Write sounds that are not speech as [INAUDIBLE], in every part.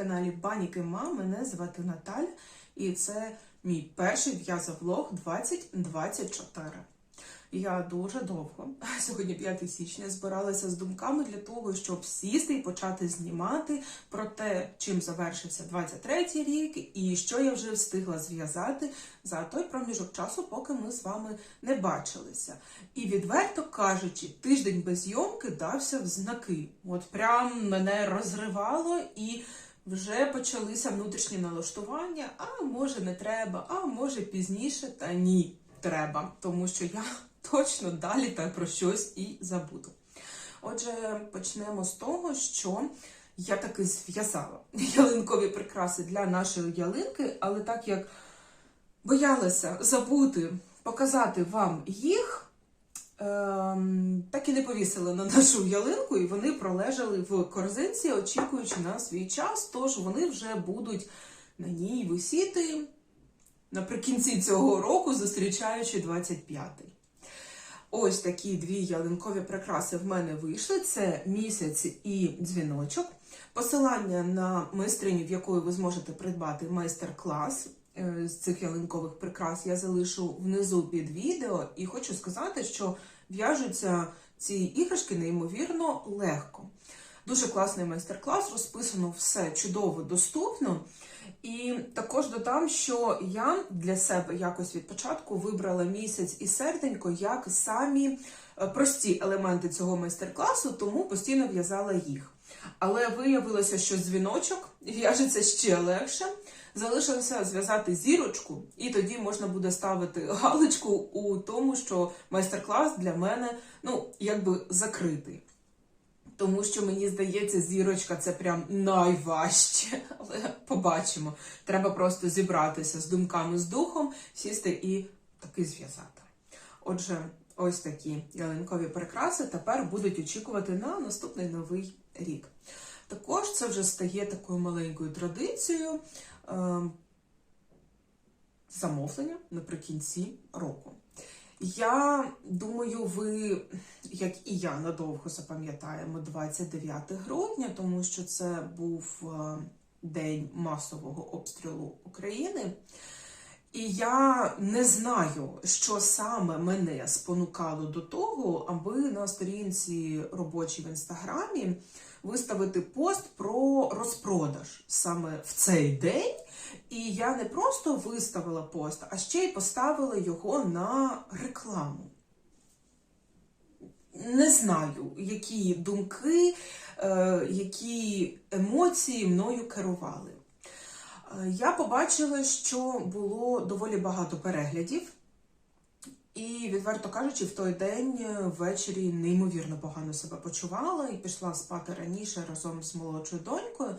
каналі Баніки Ма. Мене звати Наталя, і це мій перший в'язовлог 2024. Я дуже довго, [LAUGHS] сьогодні 5 січня, збиралася з думками для того, щоб сісти і почати знімати про те, чим завершився 23 рік, і що я вже встигла зв'язати за той проміжок часу, поки ми з вами не бачилися. І відверто кажучи, тиждень без зйомки дався в знаки. От прям мене розривало і. Вже почалися внутрішні налаштування, а може не треба, а може пізніше, та ні, треба, тому що я [LAUGHS] точно далі та про щось і забуду. Отже, почнемо з того, що я таки зв'язала [LAUGHS] ялинкові прикраси для нашої ялинки, але так як боялася забути показати вам їх. Ем, так і не повісили на нашу ялинку, і вони пролежали в корзинці, очікуючи на свій час, тож вони вже будуть на ній висіти наприкінці цього року, зустрічаючи 25-й. Ось такі дві ялинкові прикраси в мене вийшли: це місяць і дзвіночок. Посилання на майстриню, в якої ви зможете придбати майстер-клас з цих ялинкових прикрас, я залишу внизу під відео, і хочу сказати, що в'яжуться ці іграшки неймовірно легко. Дуже класний майстер-клас, розписано все чудово, доступно. І також додам, що я для себе якось від початку вибрала місяць і серденько як самі е, прості елементи цього майстер-класу, тому постійно в'язала їх. Але виявилося, що дзвіночок в'яжеться ще легше. Залишилося зв'язати зірочку, і тоді можна буде ставити [LAUGHS] галочку у тому, що майстер-клас для мене ну, якби закритий. Тому що мені здається, зірочка це прям найважче. [LAUGHS] Але побачимо. Треба просто зібратися з думками, з духом, сісти і таки зв'язати. Отже, ось такі ялинкові прикраси тепер будуть очікувати на наступний новий рік. Також це вже стає такою маленькою традицією е, замовлення наприкінці року. Я думаю, ви, як і я, надовго запам'ятаємо 29 грудня, тому що це був е, день масового обстрілу України. І я не знаю, що саме мене спонукало до того, аби на сторінці робочій в інстаграмі виставити пост про розпродаж саме в цей день. І я не просто виставила пост, а ще й поставила його на рекламу. Не знаю, які думки, е, які емоції мною керували. Е, Я побачила, що було доволі багато переглядів, і, відверто кажучи, в той день е, ввечері неймовірно погано себе почувала і пішла спати раніше разом з молодшою донькою.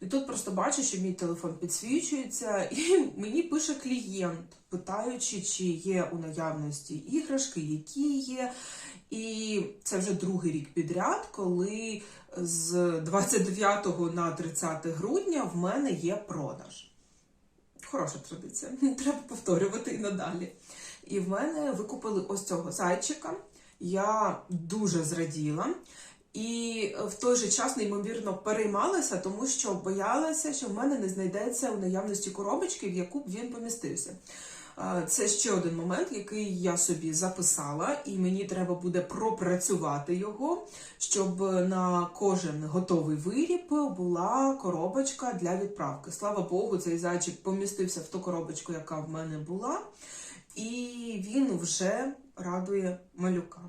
І тут просто бачу, що мій телефон підсвічується, [LAUGHS] і мені пише клієнт, питаючи, чи є у наявності іграшки, які є. І це вже другий рік підряд, коли з 29 на 30 грудня в мене є продаж. Хороша традиція, [LAUGHS] треба повторювати і надалі. І в мене викупили ось цього зайчика. Я дуже зраділа. І в той же час неймовірно переймалася, тому що боялася, що в мене не знайдеться у наявності коробочки, в яку б він помістився. Це ще один момент, який я собі записала, і мені треба буде пропрацювати його, щоб на кожен готовий виріб була коробочка для відправки. Слава Богу, цей зайчик помістився в ту коробочку, яка в мене була, і він вже радує малюка.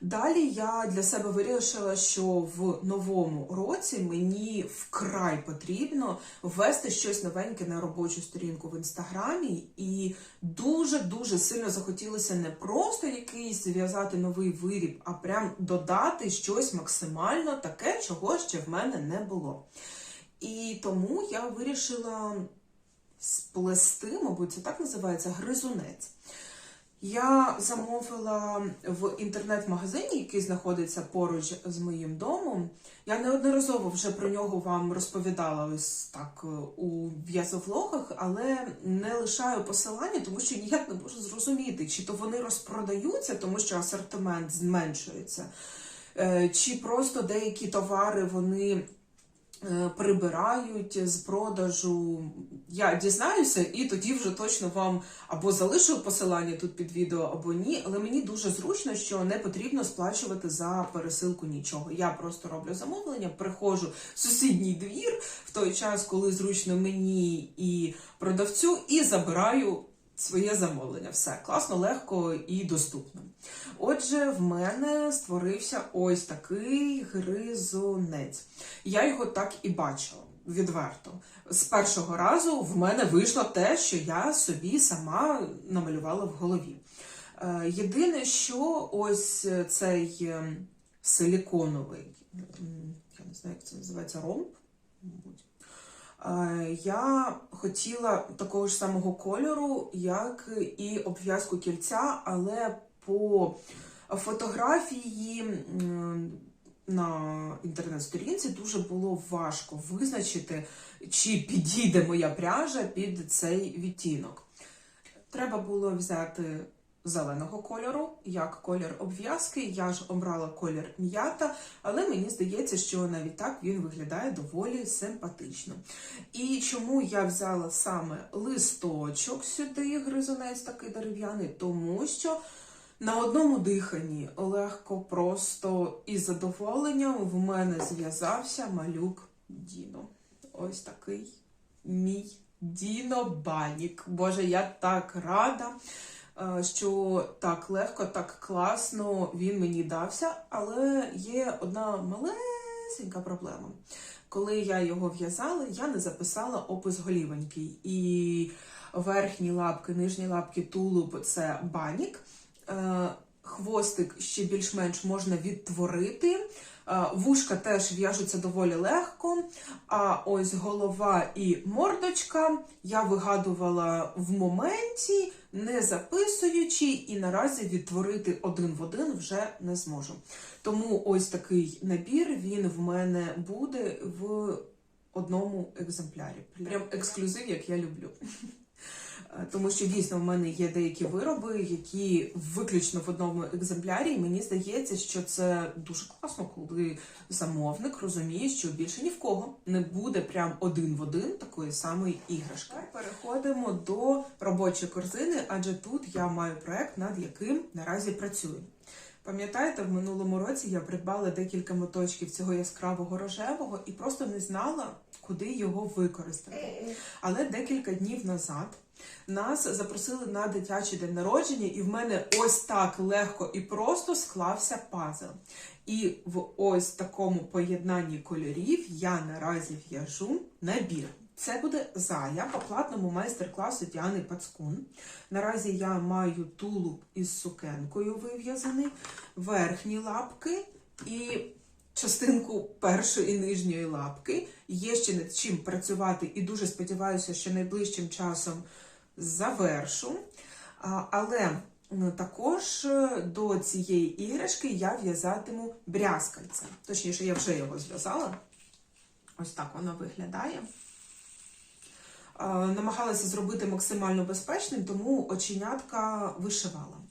Далі я для себе вирішила, що в новому році мені вкрай потрібно ввести щось новеньке на робочу сторінку в інстаграмі, і дуже-дуже сильно захотілося не просто якийсь зв'язати новий виріб, а прям додати щось максимально таке, чого ще в мене не було. І тому я вирішила сплести, мабуть, це так називається гризунець. Я замовила в інтернет-магазині, який знаходиться поруч з моїм домом. Я неодноразово вже про нього вам розповідала ось так у в'язовлогах, але не лишаю посилання, тому що ніяк не можу зрозуміти, чи то вони розпродаються, тому що асортимент зменшується, е, чи просто деякі товари вони е, прибирають з продажу. Я дізнаюся, і тоді вже точно вам або залишу посилання тут під відео, або ні. Але мені дуже зручно, що не потрібно сплачувати за пересилку нічого. Я просто роблю замовлення, приходжу в сусідній двір в той час, коли зручно мені і продавцю, і забираю своє замовлення. Все класно, легко і доступно. Отже, в мене створився ось такий гризунець. Я його так і бачила відверто. З першого разу в мене вийшло те, що я собі сама намалювала в голові. Е, Єдине, що ось цей е, силіконовий, я не знаю, як це називається, ромб, мабуть. Е, Я хотіла такого ж самого кольору, як і обв'язку кільця, але по фотографії на інтернет-сторінці дуже було важко визначити, чи підійде моя пряжа під цей відтінок. Треба було взяти зеленого кольору, як колір обв'язки. Я ж обрала колір м'ята, але мені здається, що навіть так він виглядає доволі симпатично. І чому я взяла саме листочок сюди, гризунець такий дерев'яний, тому що на одному диханні легко, просто і задоволенням в мене зв'язався малюк Діно. Ось такий мій Діно Банік. Боже, я так рада, що так легко, так класно він мені дався, але є одна малесенька проблема. Коли я його в'язала, я не записала опис голівоньки. І верхні лапки, нижні лапки, тулуб це банік. Е, Хвостик ще більш-менш можна відтворити. Е, Вушка теж в'яжуться доволі легко. А ось голова і мордочка я вигадувала в моменті, не записуючи, і наразі відтворити один в один вже не зможу. Тому ось такий набір він в мене буде в одному екземплярі. Прям ексклюзив, як я люблю. Е, Тому що дійсно в мене є деякі вироби, які виключно в одному екземплярі. І мені здається, що це дуже класно, коли замовник розуміє, що більше ні в кого не буде прям один в один такої самої іграшки. Переходимо до робочої корзини, адже тут я маю проект, над яким наразі працюю. Пам'ятаєте, в минулому році я придбала декілька моточків цього яскравого рожевого і просто не знала, куди його використати. Але декілька днів назад нас запросили на дитячий день народження, і в мене ось так легко і просто склався пазл. І в ось такому поєднанні кольорів я наразі в'яжу набір. Це буде зая по платному майстер-класу Діани Пацкун. Наразі я маю тулуб із сукенкою вив'язаний, верхні лапки і частинку першої і нижньої лапки. Є ще над чим працювати, і дуже сподіваюся, що найближчим часом завершу. Але ну, також е, до цієї іграшки я в'язатиму брязкальце. Точніше, я вже його зв'язала. Ось так воно виглядає. Намагалася зробити максимально безпечним, тому оченятка вишивала.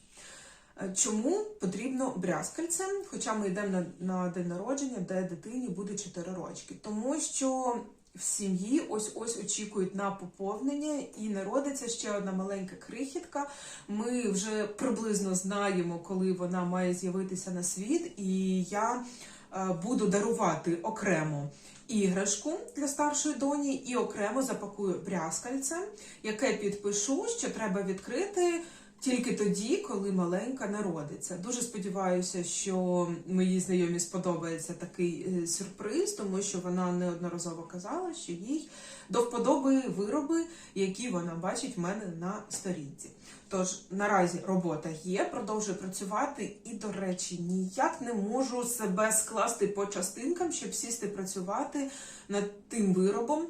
Е, Чому потрібно брязкальце? Хоча ми йдемо на, на день народження, де дитині буде 4 рочки. Тому що в сім'ї ось ось очікують на поповнення і народиться ще одна маленька крихітка. Ми вже приблизно знаємо, коли вона має з'явитися на світ, і я е, буду дарувати окремо іграшку для старшої доні і окремо запакую брязкальце, яке підпишу, що треба відкрити. Тільки тоді, коли маленька народиться. Дуже сподіваюся, що моїй знайомі сподобається такий е, сюрприз, тому що вона неодноразово казала, що їй до вподоби вироби, які вона бачить в мене на сторінці. Тож наразі робота є, продовжую працювати, і, до речі, ніяк не можу себе скласти по частинкам, щоб сісти працювати над тим виробом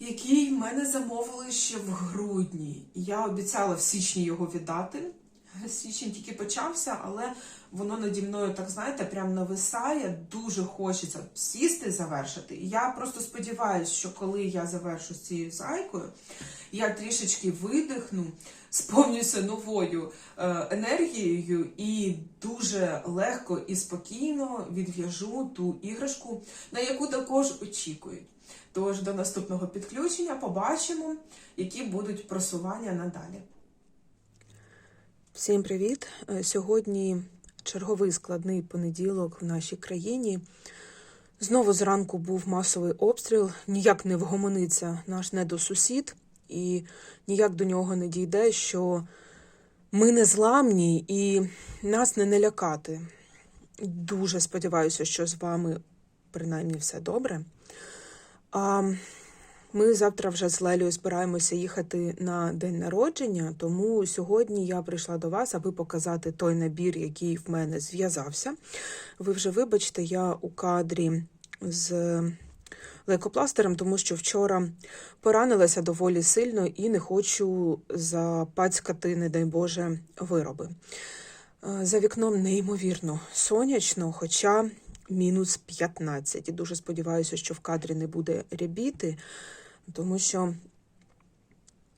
який мене замовили ще в грудні. Я обіцяла в січні його віддати. Січень тільки почався, але воно наді мною, так знаєте, прям нависає. Дуже хочеться сісти завершити. І я просто сподіваюся, що коли я завершу з цією зайкою, я трішечки видихну, сповнюся новою е, енергією і дуже легко і спокійно відв'яжу ту іграшку, на яку також очікують. Тож до наступного підключення побачимо, які будуть просування надалі. Всім привіт! Е, Сьогодні черговий складний понеділок в нашій країні. Знову зранку був масовий обстріл. Ніяк не вгомониться наш недосусід, і ніяк до нього не дійде, що ми не зламні і нас не налякати. Дуже сподіваюся, що з вами принаймні все добре. А ми завтра вже з Лелею збираємося їхати на день народження, тому сьогодні я прийшла до вас, аби показати той набір, який в мене зв'язався. Ви вже вибачте, я у кадрі з лейкопластирем, тому що вчора поранилася доволі сильно і не хочу запацькати, не дай Боже, вироби. Е, За вікном неймовірно сонячно, хоча мінус 15. І дуже сподіваюся, що в кадрі не буде рябіти, тому що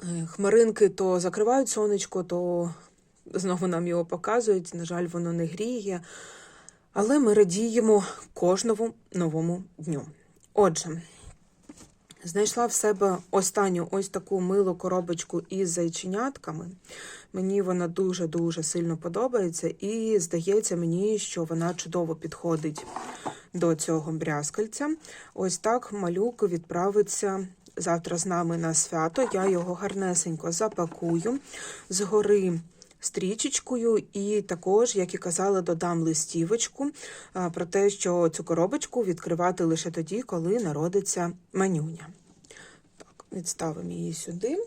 е, хмаринки то закривають сонечко, то знову нам його показують. На жаль, воно не гріє. Але ми радіємо кожному новому дню. Отже, знайшла в себе останню ось таку милу коробочку із зайченятками. Мені вона дуже-дуже сильно подобається, і здається мені, що вона чудово підходить до цього брязкальця. Ось так малюк відправиться завтра з нами на свято. Я його гарнесенько запакую згори стрічечкою, і також, як і казала, додам листівочку про те, що цю коробочку відкривати лише тоді, коли народиться манюня. Так, відставимо її сюди.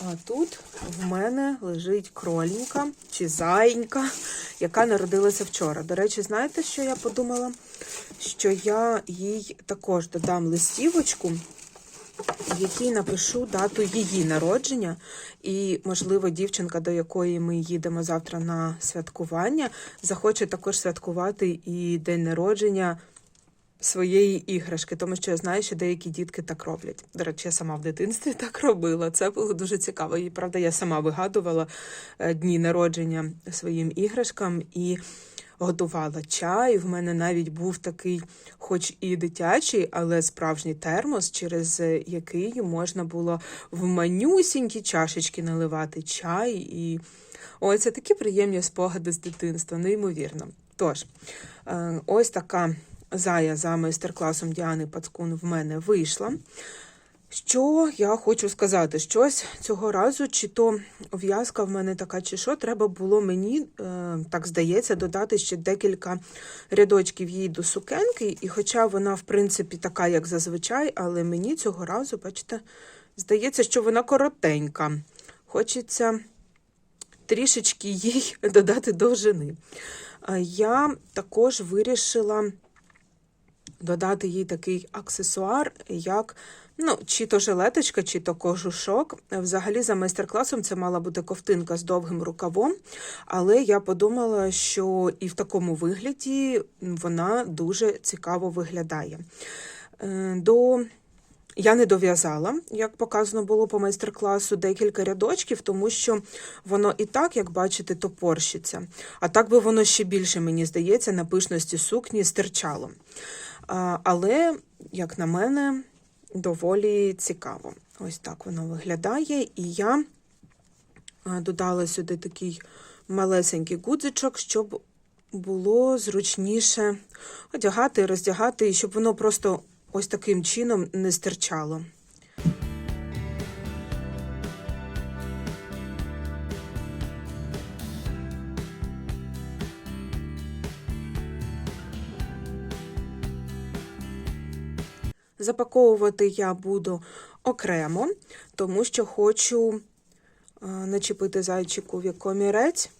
А тут в мене лежить кроленька чи заїнька, яка народилася вчора. До речі, знаєте, що я подумала? Що я їй також додам листівочку, в якій напишу дату її народження. І, можливо, дівчинка, до якої ми їдемо завтра на святкування, захоче також святкувати і день народження своєї іграшки, тому що я знаю, що деякі дітки так роблять. До речі, я сама в дитинстві [LAUGHS] так робила. Це було дуже цікаво. І правда, я сама вигадувала е, дні народження своїм іграшкам і готувала чай. В мене навіть був такий, хоч і дитячий, але справжній термос, через е, який можна було в манюсінькі чашечки наливати чай. І ой, це такі приємні спогади з дитинства, неймовірно. Тож, е, ось така зая за майстер-класом Діани Пацкун в мене вийшла. Що я хочу сказати? Щось цього разу, чи то в'язка в мене така, чи що, треба було мені, е, так здається, додати ще декілька рядочків їй до сукенки. І хоча вона, в принципі, така, як зазвичай, але мені цього разу, бачите, здається, що вона коротенька. Хочеться трішечки їй [LAUGHS] додати довжини. Я також вирішила додати їй такий аксесуар, як ну, чи то жилеточка, чи то кожушок. Взагалі, за майстер-класом це мала бути ковтинка з довгим рукавом, але я подумала, що і в такому вигляді вона дуже цікаво виглядає. Е, До я не дов'язала, як показано було по майстер-класу, декілька рядочків, тому що воно і так, як бачите, топорщиться. А так би воно ще більше, мені здається, на пишності сукні стирчало. Але, як на мене, доволі цікаво. Ось так воно виглядає. І я додала сюди такий малесенький гудзичок, щоб було зручніше одягати, роздягати, і щоб воно просто ось таким чином не стирчало. Запаковувати я буду окремо, тому що хочу е, начепити зайчику комірець.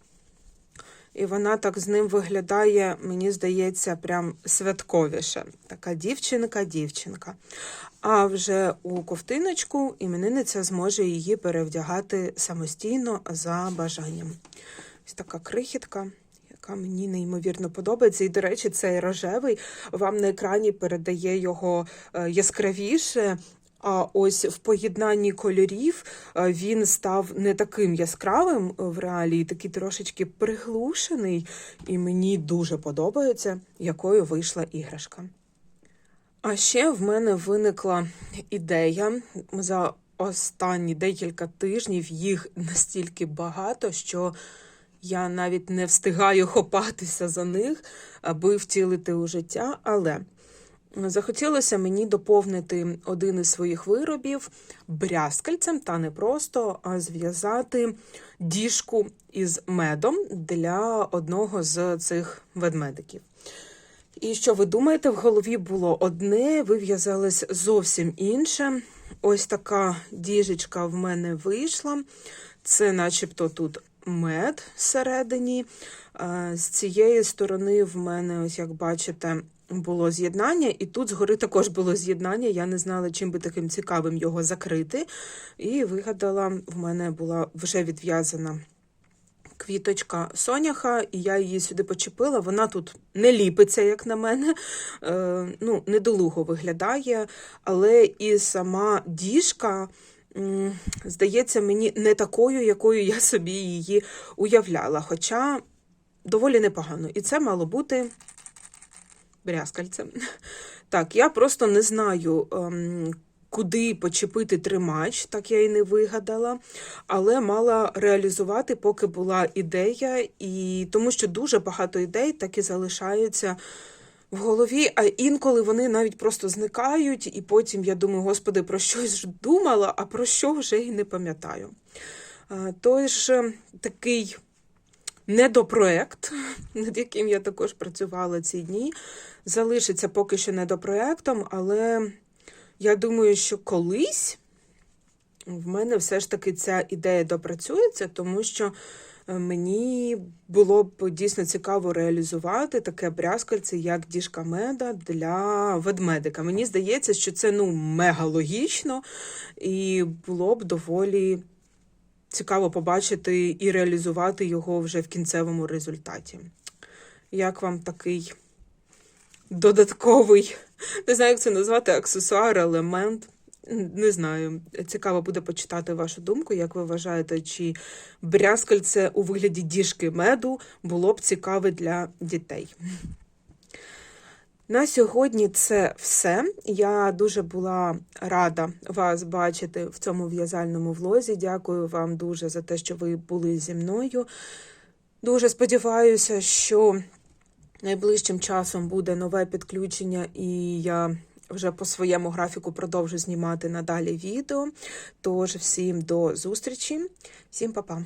І вона так з ним виглядає, мені здається, прям святковіше. Така дівчинка-дівчинка. А вже у ковтиночку іменинниця зможе її перевдягати самостійно за бажанням. Ось така крихітка, яка мені неймовірно подобається. І, до речі, цей рожевий вам на екрані передає його е, яскравіше. А ось в поєднанні кольорів е, він став не таким яскравим в реалії, такий трошечки приглушений, і мені дуже подобається, якою вийшла іграшка. А ще в мене виникла ідея за останні декілька тижнів їх настільки багато, що я навіть не встигаю хопатися за них, аби втілити у життя. Але захотілося мені доповнити один із своїх виробів брязкальцем, та не просто, а зв'язати діжку із медом для одного з цих ведмедиків. І що ви думаєте, в голові було одне, вив'язалось зовсім інше. Ось така діжечка в мене вийшла. Це начебто тут мед всередині. Е, З цієї сторони в мене, ось як бачите, було з'єднання, і тут згори також було з'єднання. Я не знала, чим би таким цікавим його закрити. І вигадала, в мене була вже відв'язана квіточка соняха, і я її сюди почепила. Вона тут не ліпиться, як на мене, е, ну, недолуго виглядає, але і сама діжка. Здається, мені не такою, якою я собі її уявляла. Хоча доволі непогано. І це мало бути брязкальцем. Так, я просто не знаю, ем, куди почепити тримач, так я і не вигадала, але мала реалізувати, поки була ідея, і тому що дуже багато ідей так і залишаються в голові, а інколи вони навіть просто зникають, і потім я думаю, господи, про щось ж думала, а про що вже і не пам'ятаю. Е, Той ж такий недопроект, над яким я також працювала ці дні, залишиться поки що недопроектом, але я думаю, що колись в мене все ж таки ця ідея допрацюється, тому що е, мені було б дійсно цікаво реалізувати таке брязкальце, як діжка меда для ведмедика. Мені здається, що це ну мега логічно і було б доволі цікаво побачити і реалізувати його вже в кінцевому результаті. Як вам такий додатковий, не знаю, як це назвати, аксесуар, елемент? Не знаю. Цікаво буде почитати вашу думку, як ви вважаєте, чи брязкальце у вигляді діжки меду було б цікаве для дітей. На сьогодні це все. Я дуже була рада вас бачити в цьому в'язальному влозі. Дякую вам дуже за те, що ви були зі мною. Дуже сподіваюся, що найближчим часом буде нове підключення, і я вже по своєму графіку продовжу знімати надалі відео. Тож всім до зустрічі, всім па-па!